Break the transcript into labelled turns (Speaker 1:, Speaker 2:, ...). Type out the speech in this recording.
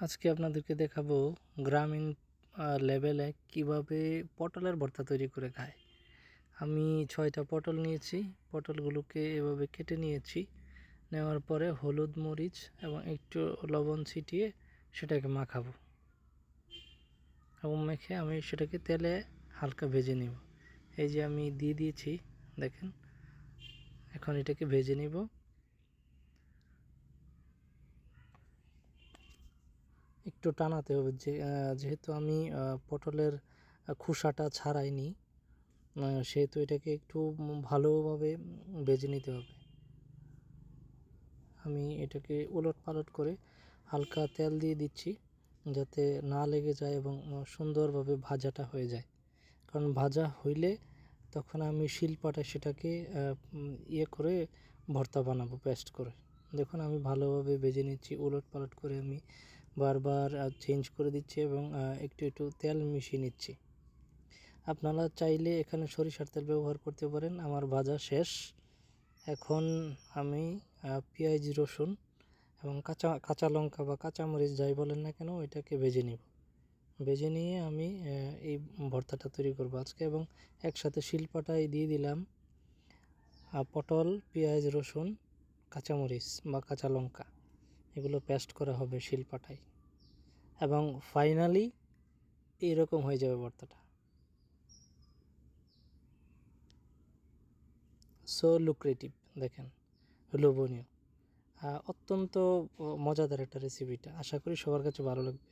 Speaker 1: আজকে আপনাদেরকে দেখাবো গ্রামীণ লেভেলে কীভাবে পটলের ভর্তা তৈরি করে খায়। আমি ছয়টা পটল নিয়েছি, পটলগুলোকে এভাবে কেটে নিয়েছি। নেওয়ার পরে হলুদ মরিচ এবং একটু লবণ ছিটিয়ে সেটাকে মাখাবো। এবং মেখে আমি সেটাকে তেলে হালকা ভেজে নিব। এই যে আমি দিয়ে দিয়েছি, দেখেন, এখন এটাকে ভেজে নিব। একটু টানাতে হবে যে যেহেতু আমি পটলের খোসাটা ছাড়াইনি সেহেতু এটাকে একটু ভালোভাবে ভেজে নিতে হবে। আমি এটাকে উলট পালট করে হালকা তেল দিয়ে দিচ্ছি, যাতে না লেগে যায় এবং সুন্দরভাবে ভাজাটা হয়ে যায়। কারণ ভাজা হইলে তখন আমি শিলপাটা সেটাকে ইয়ে করে ভর্তা বানাবো, পেস্ট করে। দেখুন, আমি ভালোভাবে ভেজে নিচ্ছি উলট পালট করে আমি বারবার চেঞ্জ করে দিচ্ছি এবং একটু একটু তেল মিশিয়ে নিচ্ছি। আপনারা চাইলে এখানে সরিষার তেল ব্যবহার করতে পারেন। আমার ভাজা শেষ। এখন আমি পেঁয়াজ, রসুন এবং কাঁচা কাঁচা লঙ্কা বা কাঁচামরিচ যাই বলেন না কেন এটাকে ভেজে নিব। ভেজে নিয়ে আমি এই ভর্তাটা তৈরি করব আজকে এবং একসাথে শিলপাটায় দিয়ে দিলাম পটল, পেঁয়াজ, রসুন, কাঁচামরিচ বা কাঁচা লঙ্কা। এগুলো পেস্ট করা হবে শিলপাটায়। এবং ফাইনালি এরকম হয়ে যাবে ভর্তাটা সো লুক্রেটিভ দেখেন, লোভনীয়। অত্যন্ত মজাদার একটা রেসিপিটা আশা করি সবার কাছে ভালো লাগবে।